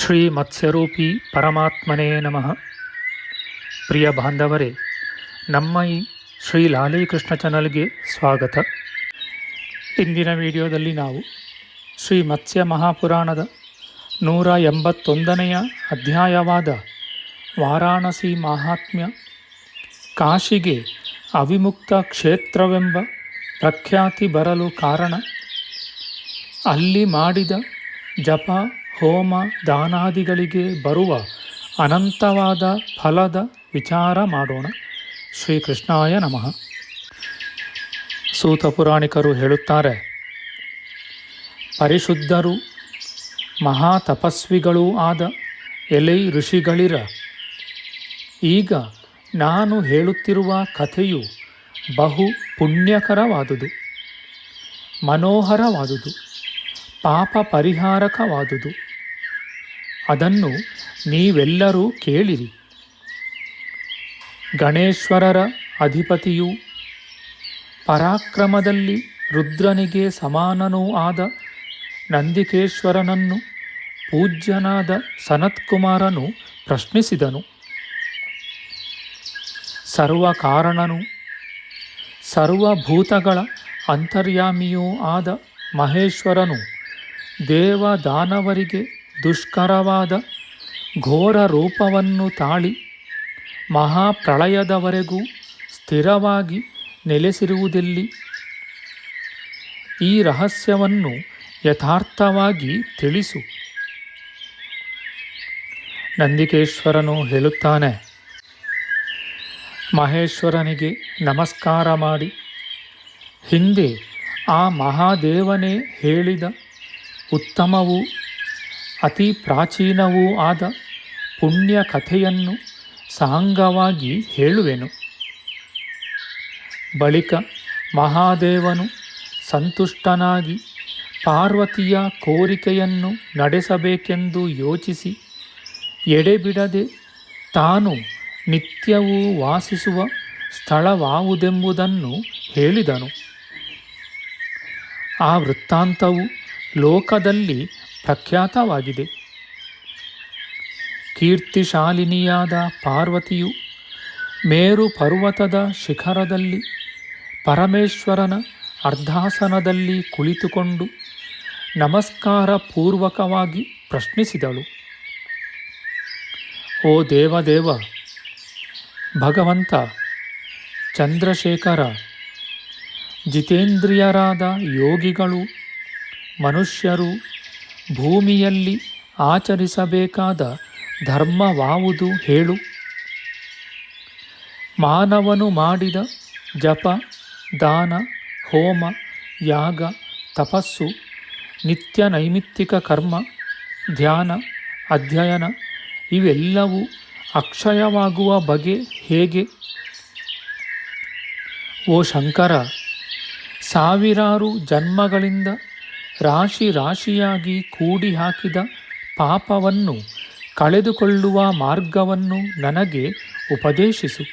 ಶ್ರೀ ಮತ್ಸ್ಯರೂಪಿ ಪರಮಾತ್ಮನೇ ನಮಃ. ಪ್ರಿಯ ಬಾಂಧವರೇ, ನಮ್ಮ ಈ ಶ್ರೀ ಲಾಲೀಕೃಷ್ಣ ಚಾನಲ್ಗೆ ಸ್ವಾಗತ. ಇಂದಿನ ವಿಡಿಯೋದಲ್ಲಿ ನಾವು ಶ್ರೀ ಮತ್ಸ್ಯ ಮಹಾಪುರಾಣದ ನೂರ ಎಂಬತ್ತೊಂದನೆಯ ಅಧ್ಯಾಯವಾದ ವಾರಾಣಸಿ ಮಹಾತ್ಮ್ಯ ಕಾಶಿಗೆ ಅವಿಮುಕ್ತ ಕ್ಷೇತ್ರವೆಂಬ ಪ್ರಖ್ಯಾತಿ ಬರಲು ಕಾರಣ, ಅಲ್ಲಿ ಮಾಡಿದ ಜಪ ಹೋಮ ದಾನಾದಿಗಳಿಗೆ ಬರುವ ಅನಂತವಾದ ಫಲದ ವಿಚಾರ ಮಾಡೋಣ. ಶ್ರೀಕೃಷ್ಣಾಯ ನಮಃ. ಸೂತ ಪುರಾಣಿಕರು ಹೇಳುತ್ತಾರೆ, ಪರಿಶುದ್ಧರು ಮಹಾ ತಪಸ್ವಿಗಳೂ ಆದ ಎಲೈ ಋಷಿಗಳಿರ. ಈಗ ನಾನು ಹೇಳುತ್ತಿರುವ ಕಥೆಯು ಬಹು ಪುಣ್ಯಕರವಾದುದು, ಮನೋಹರವಾದುದು, ಪಾಪ ಪರಿಹಾರಕವಾದುದು. ಅದನ್ನು ನೀವೆಲ್ಲರೂ ಕೇಳಿರಿ. ಗಣೇಶ್ವರರ ಅಧಿಪತಿಯು ಪರಾಕ್ರಮದಲ್ಲಿ ರುದ್ರನಿಗೆ ಸಮಾನನೂ ಆದ ನಂದಿಕೇಶ್ವರನನ್ನು ಪೂಜ್ಯನಾದ ಸನತ್ಕುಮಾರನು ಪ್ರಶ್ನಿಸಿದನು. ಸರ್ವಕಾರಣನು, ಸರ್ವಭೂತಗಳ ಅಂತರ್ಯಾಮಿಯೂ ಆದ ಮಹೇಶ್ವರನು ದೇವ ದಾನವರಿಗೆ ದುಷ್ಕರವಾದ ಘೋರ ರೂಪವನ್ನು ತಾಳಿ ಮಹಾಪ್ರಳಯದವರೆಗೂ ಸ್ಥಿರವಾಗಿ ನೆಲೆಸಿರುವುದೆಲ್ಲಿ. ಈ ರಹಸ್ಯವನ್ನು ಯಥಾರ್ಥವಾಗಿ ತಿಳಿಸು. ನಂದಿಕೇಶ್ವರನು ಹೇಳುತ್ತಾನೆ, ಮಹೇಶ್ವರನಿಗೆ ನಮಸ್ಕಾರ ಮಾಡಿ. ಹಿಂದೆ ಆ ಮಹಾದೇವನೇ ಹೇಳಿದ ಉತ್ತಮವೂ ಅತಿ ಪ್ರಾಚೀನವೂ ಆದ ಪುಣ್ಯ ಕಥೆಯನ್ನು ಸಾಂಗವಾಗಿ ಹೇಳುವೆನು. ಬಳಿಕ ಮಹಾದೇವನು ಸಂತುಷ್ಟನಾಗಿ ಪಾರ್ವತಿಯ ಕೋರಿಕೆಯನ್ನು ನಡೆಸಬೇಕೆಂದು ಯೋಚಿಸಿ ಎಡೆಬಿಡದೆ ತಾನು ನಿತ್ಯವೂ ವಾಸಿಸುವ ಸ್ಥಳವಾವುದೆಂಬುದನ್ನು ಹೇಳಿದನು. ಆ ವೃತ್ತಾಂತವು ಲೋಕದಲ್ಲಿ ಪ್ರಖ್ಯಾತವಾಗಿದೆ. ಕೀರ್ತಿಶಾಲಿನಿಯಾದ ಪಾರ್ವತಿಯು ಮೇರು ಪರ್ವತದ ಶಿಖರದಲ್ಲಿ ಪರಮೇಶ್ವರನ ಅರ್ಧಾಸನದಲ್ಲಿ ಕುಳಿತುಕೊಂಡು ನಮಸ್ಕಾರ ಪೂರ್ವಕವಾಗಿ ಪ್ರಶ್ನಿಸಿದಳು. ಓ ದೇವದೇವ, ಭಗವಂತ, ಚಂದ್ರಶೇಖರ, ಜಿತೇಂದ್ರಿಯರಾದ ಯೋಗಿಗಳು, ಮನುಷ್ಯರು ಭೂಮಿಯಲ್ಲಿ ಆಚರಿಸಬೇಕಾದ ಧರ್ಮವಾವುದು ಹೇಳು. ಮಾನವನು ಮಾಡಿದ ಜಪ, ದಾನ, ಹೋಮ, ಯಾಗ, ತಪಸ್ಸು, ನಿತ್ಯ ನೈಮಿತ್ತಿಕ ಕರ್ಮ, ಧ್ಯಾನ, ಅಧ್ಯಯನ ಇವೆಲ್ಲವೂ ಅಕ್ಷಯವಾಗುವ ಬಗೆ ಹೇಗೆ? ಓ ಶಂಕರ, ಸಾವಿರಾರು ಜನ್ಮಗಳಿಂದ ರಾಶಿ ರಾಶಿಯಾಗಿ ಕೂಡಿ ಹಾಕಿದ ಪಾಪವನ್ನು ಕಳೆದುಕೊಳ್ಳುವ ಮಾರ್ಗವನ್ನು ನನಗೆ ಉಪದೇಶಿಸು.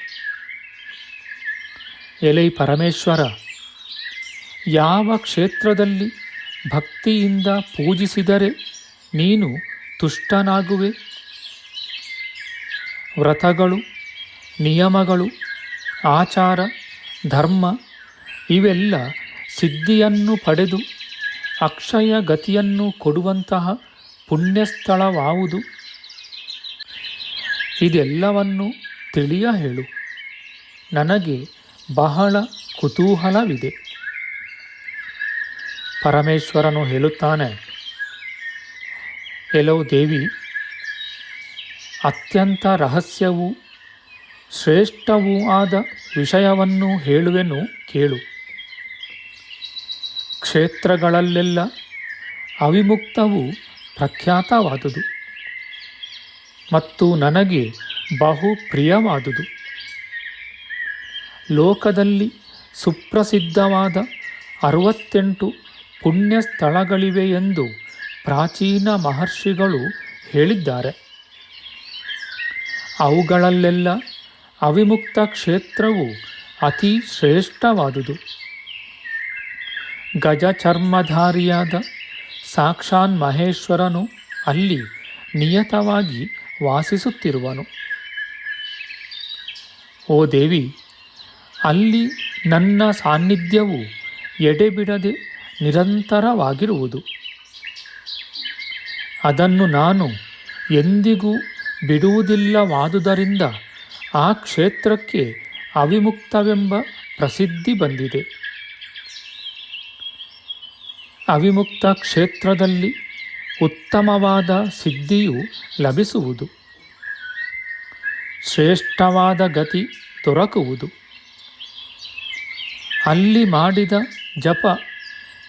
ಎಲೈ ಪರಮೇಶ್ವರ, ಯಾವ ಕ್ಷೇತ್ರದಲ್ಲಿ ಭಕ್ತಿಯಿಂದ ಪೂಜಿಸಿದರೆ ನೀನು ತುಷ್ಟನಾಗುವೆ? ವ್ರತಗಳು, ನಿಯಮಗಳು, ಆಚಾರ, ಧರ್ಮ ಇವೆಲ್ಲ ಸಿದ್ಧಿಯನ್ನು ಪಡೆದು ಅಕ್ಷಯ ಗತಿಯನ್ನು ಕೊಡುವಂತಹ ಪುಣ್ಯಸ್ಥಳವಾವುದು? ಇದೆಲ್ಲವನ್ನು ತಿಳಿಯ ಹೇಳು. ನನಗೆ ಬಹಳ ಕುತೂಹಲವಿದೆ. ಪರಮೇಶ್ವರನು ಹೇಳುತ್ತಾನೆ, ಎಲೋ ದೇವಿ, ಅತ್ಯಂತ ರಹಸ್ಯವೂ ಶ್ರೇಷ್ಠವೂ ಆದ ವಿಷಯವನ್ನು ಹೇಳುವೆನು, ಕೇಳು. ಕ್ಷೇತ್ರಗಳಲ್ಲೆಲ್ಲ ಅವಿಮುಕ್ತವು ಪ್ರಖ್ಯಾತವಾದುದು. ಮತ್ತು ನನಗೆ ಬಹು ಪ್ರಿಯವಾದುದು. ಲೋಕದಲ್ಲಿ ಸುಪ್ರಸಿದ್ಧವಾದ ಅರವತ್ತೆಂಟು ಪುಣ್ಯ ಸ್ಥಳಗಳಿವೆ ಎಂದು ಪ್ರಾಚೀನ ಮಹರ್ಷಿಗಳು ಹೇಳಿದ್ದಾರೆ. ಅವುಗಳಲ್ಲೆಲ್ಲ ಅವಿಮುಕ್ತ ಕ್ಷೇತ್ರವು ಅತಿ ಶ್ರೇಷ್ಠವಾದುದು. ಗಜ ಚರ್ಮಧಾರಿಯಾದ ಸಾಕ್ಷಾನ್ ಮಹೇಶ್ವರನು ಅಲ್ಲಿ ನಿಯತವಾಗಿ ವಾಸಿಸುತ್ತಿರುವನು. ಓ ದೇವಿ, ಅಲ್ಲಿ ನನ್ನ ಸಾನ್ನಿಧ್ಯವು ಎಡೆಬಿಡದೆ ನಿರಂತರವಾಗಿರುವುದು. ಅದನ್ನು ನಾನು ಎಂದಿಗೂ ಬಿಡುವುದಿಲ್ಲವಾದುದರಿಂದ ಆ ಕ್ಷೇತ್ರಕ್ಕೆ ಅವಿಮುಕ್ತವೆಂಬ ಪ್ರಸಿದ್ಧಿ ಬಂದಿದೆ. ಅವಿಮುಕ್ತ ಕ್ಷೇತ್ರದಲ್ಲಿ ಉತ್ತಮವಾದ ಸಿದ್ಧಿಯು ಲಭಿಸುವುದು. ಶ್ರೇಷ್ಠವಾದ ಗತಿ ದೊರಕುವುದು. ಅಲ್ಲಿ ಮಾಡಿದ ಜಪ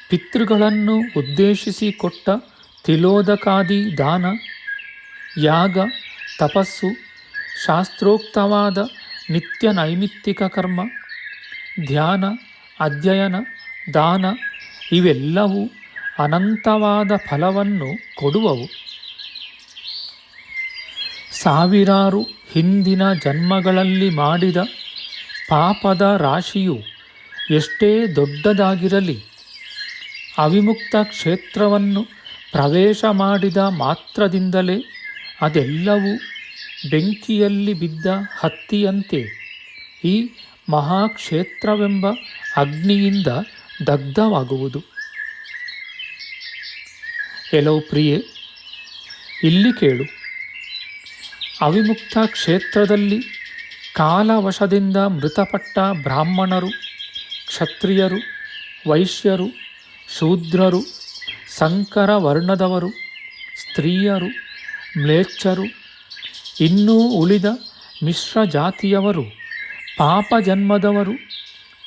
ಪಿತೃಗಳನ್ನು ಉದ್ದೇಶಿಸಿ ಕೊಟ್ಟ ತಿಲೋದಕಾದಿ ದಾನ, ಯಾಗ, ತಪಸ್ಸು, ಶಾಸ್ತ್ರೋಕ್ತವಾದ ನಿತ್ಯ ನೈಮಿತ್ತಿಕ ಕರ್ಮ, ಧ್ಯಾನ, ಅಧ್ಯಯನ, ದಾನ ಇವೆಲ್ಲವೂ ಅನಂತವಾದ ಫಲವನ್ನು ಕೊಡುವವು. ಸಾವಿರಾರು ಹಿಂದಿನ ಜನ್ಮಗಳಲ್ಲಿ ಮಾಡಿದ ಪಾಪದ ರಾಶಿಯು ಎಷ್ಟೇ ದೊಡ್ಡದಾಗಿರಲಿ, ಅವಿಮುಕ್ತ ಕ್ಷೇತ್ರವನ್ನು ಪ್ರವೇಶ ಮಾಡಿದ ಮಾತ್ರದಿಂದಲೇ ಅದೆಲ್ಲವೂ ಬೆಂಕಿಯಲ್ಲಿ ಬಿದ್ದ ಹತ್ತಿಯಂತೆ ಈ ಮಹಾಕ್ಷೇತ್ರವೆಂಬ ಅಗ್ನಿಯಿಂದ ದಗ್ಧವಾಗುವುದು. ಎಲೋ ಪ್ರಿಯೆ, ಇಲ್ಲಿ ಕೇಳು. ಅವಿಮುಕ್ತ ಕ್ಷೇತ್ರದಲ್ಲಿ ಕಾಲವಶದಿಂದ ಮೃತಪಟ್ಟ ಬ್ರಾಹ್ಮಣರು, ಕ್ಷತ್ರಿಯರು, ವೈಶ್ಯರು, ಶೂದ್ರರು ಸಂಕರ ವರ್ಣದವರು ಸ್ತ್ರೀಯರು, ಮ್ಲೇಚ್ಛರು, ಇನ್ನೂ ಉಳಿದ ಮಿಶ್ರ ಜಾತಿಯವರು ಪಾಪ ಜನ್ಮದವರು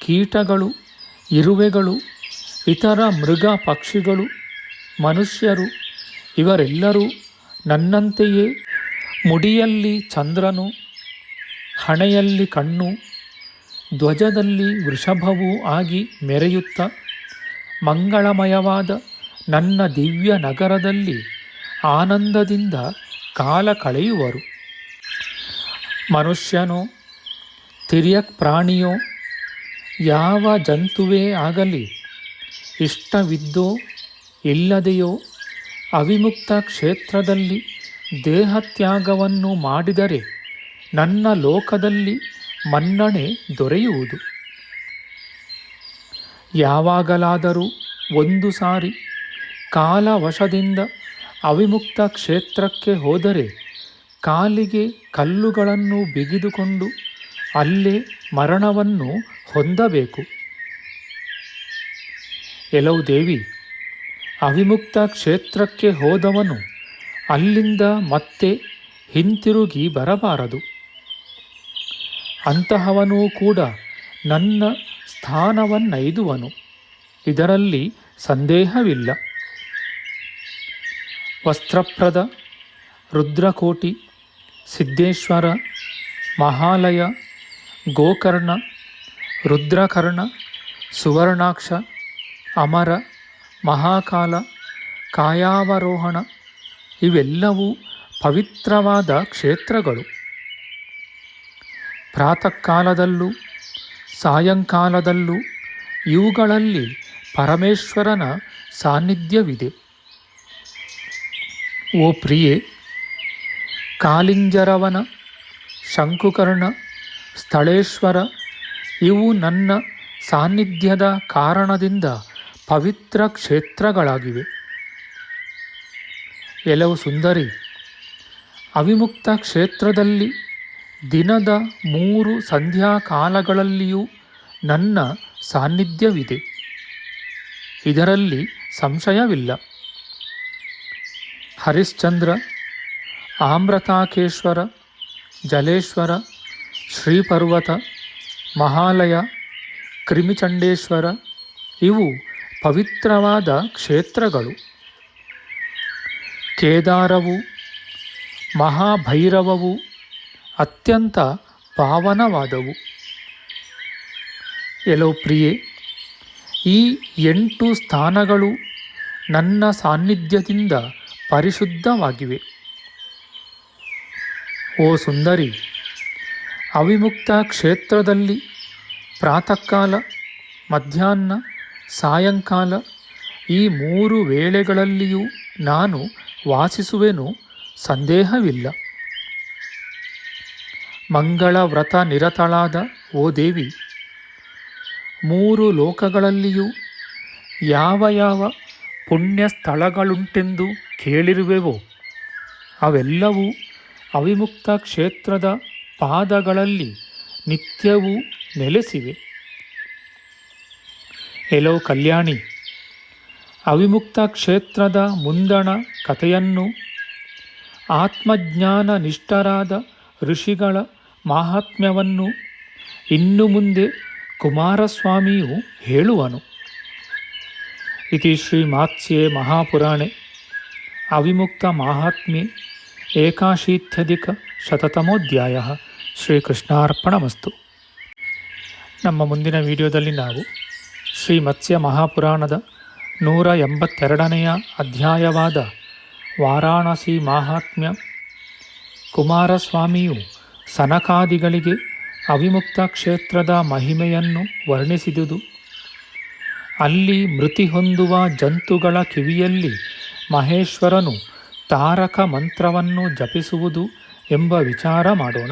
ಕೀಟಗಳು ಇರುವೆಗಳು, ಇತರ ಮೃಗ ಪಕ್ಷಿಗಳು, ಮನುಷ್ಯರು, ಇವರೆಲ್ಲರೂ ನನ್ನಂತೆಯೇ ಮುಡಿಯಲ್ಲಿ ಚಂದ್ರನು, ಹಣೆಯಲ್ಲಿ ಕಣ್ಣು, ಧ್ವಜದಲ್ಲಿ ವೃಷಭವೂ ಆಗಿ ಮೆರೆಯುತ್ತ ಮಂಗಳಮಯವಾದ ನನ್ನ ದಿವ್ಯ ನಗರದಲ್ಲಿ ಆನಂದದಿಂದ ಕಾಲ ಕಳೆಯುವರು. ಮನುಷ್ಯನೋ, ತಿರ್ಯಕ್ ಪ್ರಾಣಿಯೋ ಯಾವ ಜಂತುವೇ ಆಗಲಿ, ಇಷ್ಟವಿದ್ದೋ ಇಲ್ಲದೆಯೋ ಅವಿಮುಕ್ತ ಕ್ಷೇತ್ರದಲ್ಲಿ ದೇಹತ್ಯಾಗವನ್ನು ಮಾಡಿದರೆ ನನ್ನ ಲೋಕದಲ್ಲಿ ಮನ್ನಣೆ ದೊರೆಯುವುದು. ಯಾವಾಗಲಾದರೂ ಒಂದು ಸಾರಿ ಕಾಲವಶದಿಂದ ಅವಿಮುಕ್ತ ಕ್ಷೇತ್ರಕ್ಕೆ ಹೋದರೆ ಕಾಲಿಗೆ ಕಲ್ಲುಗಳನ್ನು ಬಿಗಿದುಕೊಂಡು ಅಲ್ಲೇ ಮರಣವನ್ನು ಹೊಂದಬೇಕು. ಎಲವು ದೇವಿ, ಅವಿಮುಕ್ತ ಕ್ಷೇತ್ರಕ್ಕೆ ಹೋದವನು ಅಲ್ಲಿಂದ ಮತ್ತೆ ಹಿಂತಿರುಗಿ ಬರಬಾರದು. ಅಂತಹವನೂ ಕೂಡ ನನ್ನ ಸ್ಥಾನವನ್ನೈದುವನು. ಇದರಲ್ಲಿ ಸಂದೇಹವಿಲ್ಲ. ವಸ್ತ್ರಪ್ರದ, ರುದ್ರಕೋಟಿ, ಸಿದ್ದೇಶ್ವರ, ಮಹಾಲಯ, ಗೋಕರ್ಣ ರುದ್ರಕರ್ಣ, ಸುವರ್ಣಾಕ್ಷ, ಅಮರ, ಮಹಾಕಾಲ, ಕಾಯಾವರೋಹಣ ಇವೆಲ್ಲವೂ ಪವಿತ್ರವಾದ ಕ್ಷೇತ್ರಗಳು. ಪ್ರಾತಃ ಕಾಲದಲ್ಲೂ ಸಾಯಂಕಾಲದಲ್ಲೂ ಇವುಗಳಲ್ಲಿ ಪರಮೇಶ್ವರನ ಸಾನ್ನಿಧ್ಯವಿದೆ. ಓ ಪ್ರಿಯೆ ಕಾಲಿಂಜರವನ ಶಂಕುಕರ್ಣ, ಸ್ಥಳೇಶ್ವರ ಇವು ನನ್ನ ಸಾನ್ನಿಧ್ಯದ ಕಾರಣದಿಂದ ಪವಿತ್ರ ಕ್ಷೇತ್ರಗಳಾಗಿವೆ. ಎಲವು ಸುಂದರಿ. ಅವಿಮುಕ್ತ ಕ್ಷೇತ್ರದಲ್ಲಿ ದಿನದ ಮೂರು ಸಂಧ್ಯಾಕಾಲಗಳಲ್ಲಿಯೂ ನನ್ನ ಸಾನ್ನಿಧ್ಯವಿದೆ. ಇದರಲ್ಲಿ ಸಂಶಯವಿಲ್ಲ. ಹರಿಶ್ಚಂದ್ರ, ಆಮ್ರತಾಕೇಶ್ವರ, ಜಲೇಶ್ವರ, ಶ್ರೀಪರ್ವತ ಮಹಾಲಯ, ಕ್ರಿಮಿಚಂಡೇಶ್ವರ ಇವು ಪವಿತ್ರವಾದ ಕ್ಷೇತ್ರಗಳು. ಕೇದಾರವು, ಮಹಾಭೈರವವು ಅತ್ಯಂತ ಪಾವನವಾದವು. ಎಲೋ ಪ್ರಿಯೆ, ಈ ಎಂಟು ಸ್ಥಾನಗಳು ನನ್ನ ಸಾನ್ನಿಧ್ಯದಿಂದ ಪರಿಶುದ್ಧವಾಗಿವೆ. ಓ ಸುಂದರಿ ಅವಿಮುಕ್ತ ಕ್ಷೇತ್ರದಲ್ಲಿ ಪ್ರಾತಃಕಾಲ, ಮಧ್ಯಾಹ್ನ, ಸಾಯಂಕಾಲ ಈ ಮೂರು ವೇಳೆಗಳಲ್ಲಿಯೂ ನಾನು ವಾಸಿಸುವೆನು ಸಂದೇಹವಿಲ್ಲ. ಮಂಗಳ ವ್ರತ ನಿರತಳಾದ ಓ ದೇವಿ, ಮೂರು ಲೋಕಗಳಲ್ಲಿಯೂ ಯಾವ ಯಾವ ಪುಣ್ಯ ಸ್ಥಳಗಳುಂಟೆಂದು ಕೇಳಿರುವೆವೋ ಅವೆಲ್ಲವೂ ಅವಿಮುಕ್ತ ಕ್ಷೇತ್ರದ ಪಾದಗಳಲ್ಲಿ ನಿತ್ಯವೂ ನೆಲೆಸಿವೆ. ಎಲೋ ಕಲ್ಯಾಣಿ, ಅವಿಮುಕ್ತ ಕ್ಷೇತ್ರದ ಮುಂದಣ ಕಥೆಯನ್ನು ಆತ್ಮಜ್ಞಾನ ನಿಷ್ಠರಾದ ಋಷಿಗಳ ಮಾಹಾತ್ಮ್ಯವನ್ನು ಇನ್ನು ಮುಂದೆ ಕುಮಾರಸ್ವಾಮಿಯು ಹೇಳುವನು. ಇತಿ ಶ್ರೀಮಾತ್ಸ್ಯೆ ಮಹಾಪುರಾಣೆ, ಅವಿಮುಕ್ತ ಮಾಹಾತ್ಮ್ಯೆ, ಏಕಾಶೀತ್ಯಧಿಕ ಶತತಮೋಧ್ಯಾಯ. ಶ್ರೀಕೃಷ್ಣಾರ್ಪಣಮಸ್ತು. ನಮ್ಮ ಮುಂದಿನ ವಿಡಿಯೋದಲ್ಲಿ ನಾವು ಶ್ರೀ ಮತ್ಸ್ಯ ಮಹಾಪುರಾಣದ ನೂರ ಎಂಬತ್ತೆರಡನೆಯ ಅಧ್ಯಾಯವಾದ ವಾರಾಣಸಿ ಮಾಹಾತ್ಮ್ಯ ಕುಮಾರಸ್ವಾಮಿಯು ಸನಕಾದಿಗಳಿಗೆ ಅವಿಮುಕ್ತ ಕ್ಷೇತ್ರದ ಮಹಿಮೆಯನ್ನು ವರ್ಣಿಸಿದುದು. ಅಲ್ಲಿ ಮೃತಿ ಹೊಂದುವ ಜಂತುಗಳ ಕಿವಿಯಲ್ಲಿ ಮಹೇಶ್ವರನು ತಾರಕ ಮಂತ್ರವನ್ನು ಜಪಿಸುವುದು ಎಂಬ ವಿಚಾರ ಮಾಡೋಣ.